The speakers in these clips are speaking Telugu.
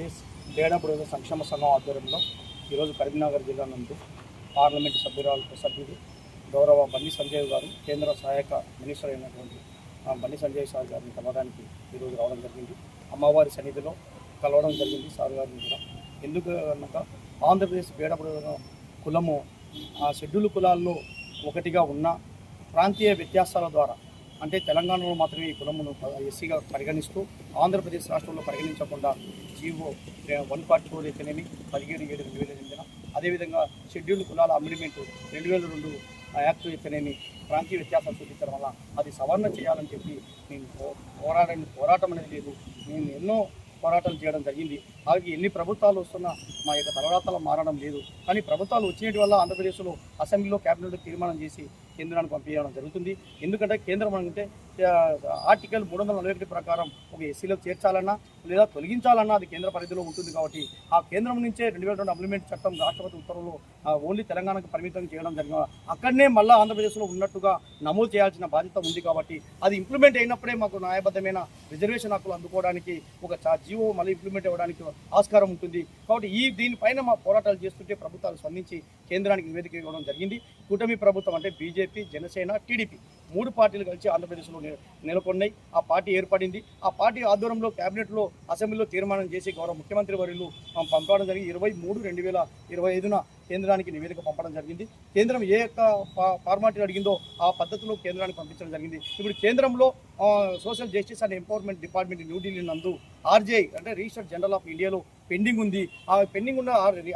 ఆంధ్రప్రదేశ్ బేడబుడ సంక్షేమ సంఘం ఆధ్వర్యంలో ఈరోజు కరీంనగర్ జిల్లా నందు పార్లమెంటు సభ్యురాలు సభ్యుడు గౌరవ బండి సంజయ్ గారు కేంద్ర సహాయక మినిస్టర్ అయినటువంటి ఆ, బండి సంజయ్ సార్ గారిని కలవడానికి ఈరోజు రావడం జరిగింది. అమ్మవారి సన్నిధిలో కలవడం జరిగింది సార్ గారిని కూడా. ఎందుకు అనగా ఆంధ్రప్రదేశ్ బేడబుడ కులము ఆ షెడ్యూల్ కులాల్లో ఒకటిగా ఉన్న ప్రాంతీయ వ్యత్యాసాల ద్వారా అంటే తెలంగాణలో మాత్రమే ఈ కులమును ఎస్సీగా పరిగణిస్తూ ఆంధ్రప్రదేశ్ రాష్ట్రంలో పరిగణించకుండా జీవో వన్ ఫార్టీ ఫోర్ అయితేనేమి పదిహేడు ఏడు రెండు వేల ఎనిమిదిన. అదేవిధంగా షెడ్యూల్డ్ కులాల అమెండ్మెంట్ రెండు వేల రెండు యాక్ట్ అయితేనేమి ప్రాంతీయ వ్యత్యాసాలు చూపించడం వల్ల అది సవరణ చేయాలని చెప్పి మేము పో- పోరాడని పోరాటం అనేది లేదు. మేము ఎన్నో పోరాటాలు చేయడం జరిగింది. అలాగే ఎన్ని ప్రభుత్వాలు వస్తున్నా మా యొక్క తలరాతలు మారడం లేదు. కానీ ప్రభుత్వాలు వచ్చినటి వల్ల ఆంధ్రప్రదేశ్లో అసెంబ్లీలో క్యాబినెట్ తీర్మానం చేసి కేంద్రానికి పంపించడం జరుగుతుంది. ఎందుకంటే కేంద్రం అంటే ఆర్టికల్ మూడు వందల నలభై ఒకటి ప్రకారం ఒక ఎస్సీలో చేర్చాలన్నా లేదా తొలగించాలన్నా అది కేంద్ర పరిధిలో ఉంటుంది కాబట్టి ఆ కేంద్రం నుంచే రెండు వేల రెండు అప్లిమెంట్ చట్టం రాష్ట్రపతి ఉత్తర్వులు ఓన్లీ తెలంగాణకు పరిమితం చేయడం జరిగింది అక్కడనే మళ్ళీ ఆంధ్రప్రదేశ్లో ఉన్నట్టుగా నమోదు చేయాల్సిన బాధ్యత ఉంది కాబట్టి అది ఇంప్లిమెంట్ అయినప్పుడే మాకు న్యాయబద్ధమైన రిజర్వేషన్ హక్కులు అందుకోవడానికి ఒక జీవో మళ్ళీ ఇంప్లిమెంట్ అవ్వడానికి ఆస్కారం ఉంటుంది. కాబట్టి ఈ దీనిపైన మా పోరాటాలు చేస్తుంటే ప్రభుత్వాలు స్పందించి కేంద్రానికి నివేదిక ఇవ్వడం జరిగింది. కూటమి ప్రభుత్వం అంటే బీజేపీ జనసేన టీడీపీ మూడు పార్టీలు కలిసి ఆంధ్రప్రదేశ్లో నెలకొన్నాయి. ఆ పార్టీ ఏర్పడింది. ఆ పార్టీ ఆధ్వర్యంలో కేబినెట్లో అసెంబ్లీలో తీర్మానం చేసి గౌరవ ముఖ్యమంత్రి వర్యులు పంపడం జరిగింది. ఇరవై మూడు రెండు వేల ఇరవై ఐదున కేంద్రానికి నివేదిక పంపడం జరిగింది. కేంద్రం ఏ యొక్క ఫా- ఫార్మాట్ అడిగిందో ఆ పద్ధతిలో కేంద్రానికి పంపించడం జరిగింది. ఇప్పుడు కేంద్రంలో social justice and empowerment department New Delhi నందు ఆర్జేఐ అంటే రిజిస్టర్ జనరల్ ఆఫ్ ఇండియాలో పెండింగ్ ఉంది. ఆ పెండింగ్ ఉన్న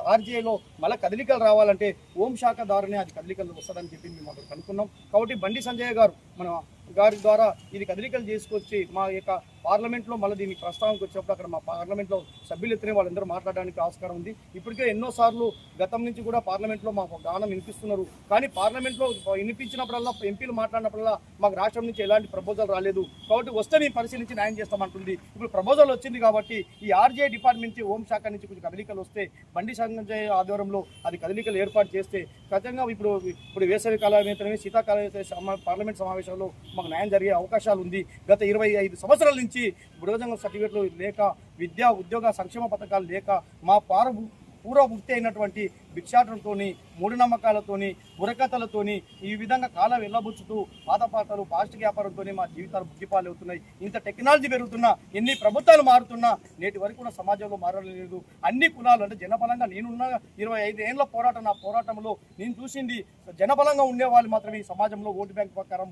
ఆర్జేఐలో మళ్ళీ కదలికలు రావాలంటే హోంశాఖ ద్వారానే అది కదలికలు వస్తుందని చెప్పి మేము అక్కడ కనుక్కున్నాం. కాబట్టి బండి సంజయ్ గారు మన గారి ద్వారా ఇది కదలికలు చేసుకొచ్చి మా యొక్క పార్లమెంట్లో మళ్ళీ దీనికి ప్రస్తావనకు వచ్చినప్పుడు అక్కడ మా పార్లమెంట్లో సభ్యులు ఎత్తునే వాళ్ళందరూ మాట్లాడడానికి ఆస్కారం ఉంది. ఇప్పటికే ఎన్నోసార్లు గతం నుంచి కూడా పార్లమెంట్లో మాకు గానం వినిపిస్తున్నారు. కానీ పార్లమెంట్లో వినిపించినప్పుడల్లా ఎంపీలు మాట్లాడినప్పుడల్లా మాకు రాష్ట్రం నుంచి ఎలాంటి ప్రపోజల్ రాలేదు. కాబట్టి వస్తే మేము పరిశీలించి న్యాయం చేస్తామంటుంది. ఇప్పుడు ప్రపోజల్ వచ్చింది కాబట్టి ఈ ఆర్జే డిపార్ట్మెంట్ నుంచి హోంశాఖ నుంచి కొంచెం కదలికలు వస్తే బండి సంజయ్ ఆధ్వర్యంలో అది కదలికలు ఏర్పాటు చేస్తే ఖచ్చితంగా ఇప్పుడు ఇప్పుడు వేసవి కాలం అయితేనే శీతాకాలం అయితే పార్లమెంట్ సమావేశంలో మాకు న్యాయం జరిగే అవకాశాలు ఉంది. గత ఇరవై ఐదు సంవత్సరాల నుంచి బుడగజంగం సర్టిఫికేట్లు లేక విద్యా ఉద్యోగ సంక్షేమ పథకాలు లేక మా పార పూర్వ వృత్తి అయినటువంటి భిక్షాటంతోని మూఢనమ్మకాలతోని బురకథలతోని ఈ విధంగా కాలం వెళ్ళబుచ్చుతూ పాతపాటలు పాస్ట్ వ్యాపారంతోనే మా జీవితాలు బుగ్గిపాలు అవుతున్నాయి ఇంత టెక్నాలజీ పెరుగుతున్నా ఎన్ని ప్రభుత్వాలు మారుతున్నా నేటి వరకు కూడా సమాజంలో మారలేదు. అన్ని కులాలు అంటే జనబలంగా నేనున్న ఇరవై ఐదు ఏళ్ళ పోరాటం నా పోరాటంలో నేను చూసింది జనబలంగా ఉండే వాళ్ళు మాత్రమే ఈ సమాజంలో ఓటు బ్యాంక్ ప్రకారం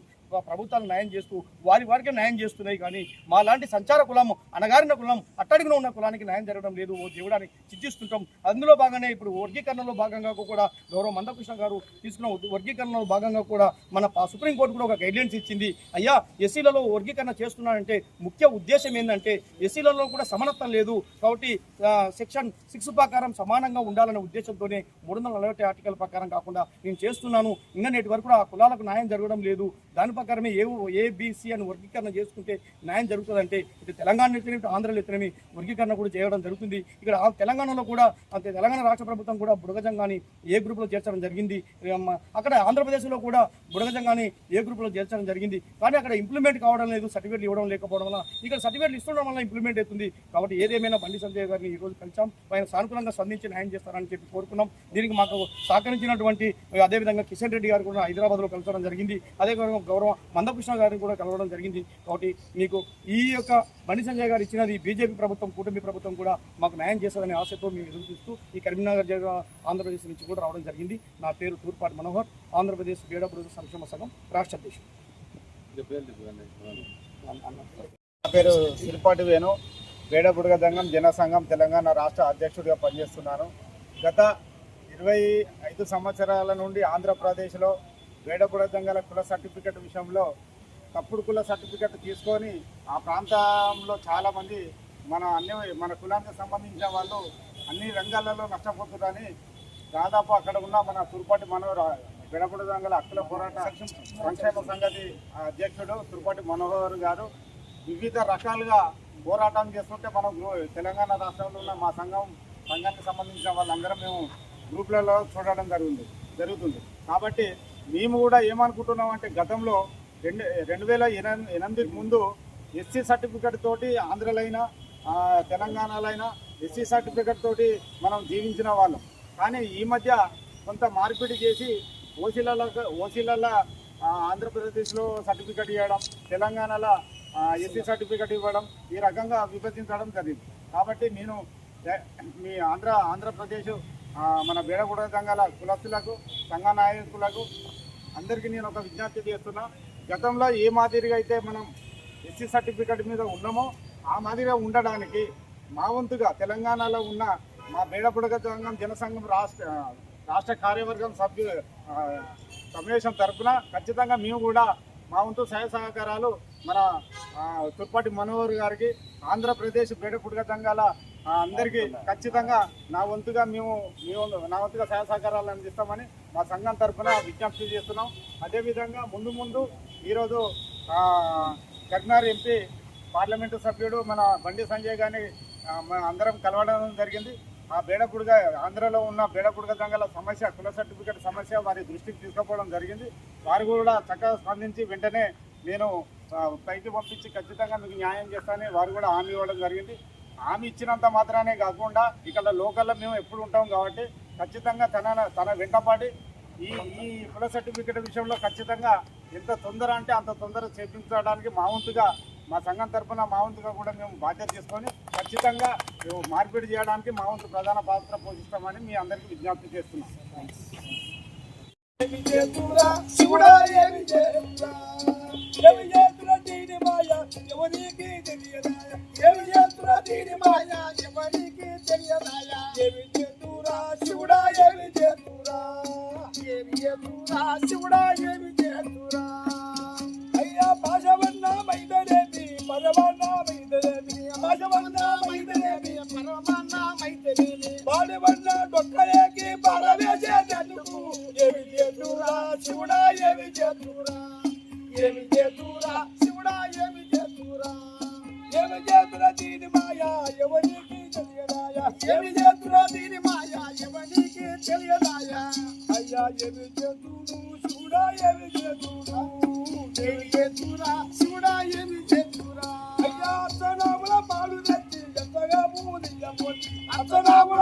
ప్రభుత్వాలు న్యాయం చేస్తూ వారి వారికి న్యాయం చేస్తున్నాయి. కానీ మా లాంటి సంచార కులం అనగారిన కులం అట్టడిగిన ఉన్న కులానికి న్యాయం జరగడం లేదు. ఓ దేవుడాన్ని చిచ్చిస్తుంటాం అందులో భాగంగానే ఇప్పుడు వర్గీకరణలో భాగంగా కూడా గౌరవ మందకృష్ణ గారు తీసుకున్న వర్గీకరణలో భాగంగా కూడా మన సుప్రీంకోర్టు కూడా ఒక గైడ్లైన్స్ ఇచ్చింది. అయ్యా ఎస్సీలలో వర్గీకరణ చేస్తున్నారంటే ముఖ్య ఉద్దేశం ఏంటంటే ఎస్సీలలో కూడా సమానత్వం లేదు. కాబట్టి సెక్షన్ సిక్స్ ప్రకారం సమానంగా ఉండాలనే ఉద్దేశంతోనే మూడు వందల నలభై ఆర్టికల్ ప్రకారం కాకుండా నేను చేస్తున్నాను. ఇంకా నేటి వరకు ఆ కులాలకు న్యాయం జరగడం లేదు. దాని ప్రకారమే ఏ ఏబిసి అని వర్గీకరణ చేసుకుంటే న్యాయం జరుగుతుందంటే ఇటు తెలంగాణ ఎత్తున ఇటు ఆంధ్రలో ఎత్తునవి వర్గీకరణ కూడా చేయడం జరుగుతుంది. ఇక్కడ తెలంగాణలో కూడా తెలంగాణ రాష్ట్ర ప్రభుత్వం కూడా బుడగ బుడగజంగాని ఏ గ్రూప్లో చేర్చడం జరిగింది? అక్కడ ఆంధ్రప్రదేశ్లో కూడా బుడగజంగాని ఏ గ్రూప్లో చేర్చడం జరిగింది? కానీ అక్కడ ఇంప్లిమెంట్ కావడం లేదు సర్టిఫికేట్లు ఇవ్వడం లేకపోవడం వల్ల ఇక్కడ సర్టిఫికేట్లు ఇస్తుండడం వల్ల ఇంప్లిమెంట్ అవుతుంది. కాబట్టి ఏదేమైనా బండి సంజయ్ గారిని ఈరోజు కలిసాం. ఆయన సానుకూలంగా స్పందించి న్యాయం చేస్తారని చెప్పి కోరుకున్నాం. దీనికి మాకు సహకరించినటువంటి అదేవిధంగా కిషన్ రెడ్డి గారు కూడా హైదరాబాద్లో కలవడం జరిగింది. అదే విధంగా గౌరవ మందకృష్ణ గారిని కూడా కలవడం జరిగింది. కాబట్టి మీకు ఈ యొక్క బండి సంజయ్ గారు ఇచ్చినది బీజేపీ ప్రభుత్వం కూటమి ప్రభుత్వం కూడా మాకు న్యాయం చేస్తుందనే ఆశతో మేము ఎదురు చూస్తూ ఈ కరీంనగర్ ఆంధ్రప్రదేశ్ నుంచి కూడా రావడం జరిగింది. నా పేరు తూర్పాటి మనోహర్. ఆంధ్రప్రదేశ్ బీడబుడు సంక్షేమ సంఘం రాష్ట్ర అధ్యక్షుడు. నా పేరు సిరిపాటి వేణు. జన సంఘం తెలంగాణ రాష్ట్ర అధ్యక్షుడిగా పనిచేస్తున్నాను. గత ఇరవై ఐదు సంవత్సరాల నుండి ఆంధ్రప్రదేశ్లో వేడబుడ దంగల కుల సర్టిఫికెట్ విషయంలో తప్పుడు కుల సర్టిఫికెట్ తీసుకొని ఆ ప్రాంతంలో చాలామంది మన అన్ని మన కులానికి సంబంధించిన వాళ్ళు అన్ని రంగాలలో నష్టపోతున్నారని దాదాపు అక్కడ ఉన్న మన తురుపాటి మనోహర్ వేడబుడ దంగల హక్కుల పోరాట సంక్షేమ సంగతి అధ్యక్షుడు తురుపాటి మనోహర్ గారు వివిధ రకాలుగా పోరాటం చేస్తుంటే మనం తెలంగాణ రాష్ట్రంలో ఉన్న మా సంఘం సంఘానికి సంబంధించిన వాళ్ళందరం మేము గ్రూప్లలో చూడడం జరుగుతుంది జరుగుతుంది. కాబట్టి మేము కూడా ఏమనుకుంటున్నాం అంటే గతంలో రెండు రెండు వేల ఎనిమిది ముందు ఎస్సీ సర్టిఫికెట్ తోటి ఆంధ్రలైనా తెలంగాణలైనా తెలంగాణలో అయినా ఎస్సీ సర్టిఫికెట్ తోటి మనం జీవించిన వాళ్ళం. కానీ ఈ మధ్య కొంత మార్పిడి చేసి ఓసీలలో ఓసీలలో ఆంధ్రప్రదేశ్లో సర్టిఫికెట్ ఇవ్వడం తెలంగాణలో ఎస్సీ సర్టిఫికెట్ ఇవ్వడం ఈ రకంగా విభజించడం జరిగింది. కాబట్టి నేను మీ ఆంధ్ర ఆంధ్రప్రదేశ్ మన బేడగూడ సంఘాల కులస్తులకు సంఘ నాయకులకు అందరికీ నేను ఒక విజ్ఞప్తి చేస్తున్నా. గతంలో ఏ మాదిరిగా అయితే మనం ఎస్సీ సర్టిఫికెట్ మీద ఉన్నామో ఆ మాదిరిగా ఉండడానికి మా వంతుగా తెలంగాణలో ఉన్న మా బీడపుడక సంఘం జనసంఘం రాష్ట్ర రాష్ట్ర కార్యవర్గం సభ్యు సమావేశం తరఫున ఖచ్చితంగా మేము కూడా మా వంతు సహాయ సహకారాలు మన ఆ, తుర్పాటి మనోహర్ గారికి ఆంధ్రప్రదేశ్ బేడపుడగ సంఘాల అందరికీ ఖచ్చితంగా నా వంతుగా మేము మేము నా వంతుగా సహాయ సహకారాలు అందిస్తామని మా సంఘం తరఫున విజ్ఞప్తి చేస్తున్నాం. అదేవిధంగా ముందు ముందు ఈరోజు ఆ, కర్నార్ ఎంపీ పార్లమెంటు సభ్యుడు మన బండి సంజయ్ గారిని మన అందరం కలవడం జరిగింది. ఆ బేడపుడుగా ఆంధ్రలో ఉన్న బేడకుడుగ దంగల సమస్య కుల సర్టిఫికేట్ సమస్య వారి దృష్టికి తీసుకుపోవడం జరిగింది. వారు కూడా చక్కగా స్పందించి వెంటనే నేను పైకి పంపించి ఖచ్చితంగా మీకు న్యాయం చేస్తానని వారు కూడా హామీ ఇవ్వడం జరిగింది. హామీ ఇచ్చినంత మాత్రానే కాకుండా ఇక్కడ లోకల్లో మేము ఎప్పుడు ఉంటాం కాబట్టి ఖచ్చితంగా తన తన వెంటపాటి ఈ ఈ కుల సర్టిఫికేట్ విషయంలో ఖచ్చితంగా ఎంత తొందర అంటే అంత తొందర చేపించడానికి మా వంతుగా మా సంఘం తరఫున మా వంతుగా కూడా మేము బాధ్యత తీసుకొని ఖచ్చితంగా మేము మార్పిడి చేయడానికి మా వంతు ప్రధాన పాత్ర పోషిస్తామని మీ అందరికీ విజ్ఞప్తి చేస్తున్నాం. ఏమి చేతురా శివుడా ఏమి చేతురా చేతురా ఎవరికి ఏమి చేతురా దీని ఎవరికి ఏమి చేతురా శివుడా ఏమి చేతురా ఏమి చేతురా శివుడా ఏమి చేతురా అయ్యా భాషవన్న మైదరేమి పరవన్న మైదరేమి భాషవన్న చేతురా? ఏమి చేతురా? శివుడా ఏమి చేతురా? ఏమి చేతురా దీని మాయా? ఎవరికి తెలియదాయా? ఏమి చేతురా దీని మాయా? ఎవరికి తెలియదాయా? అయ్యా ఏమి చేతురు? శివుడా ఏమి చేతురు? ఏమి చేతురా? శివుడా ఏమి చేతురా? అయ్యా అర్చనాముల పాలు తెచ్చి ఎంతగా పూజించబోతి అర్చనాముల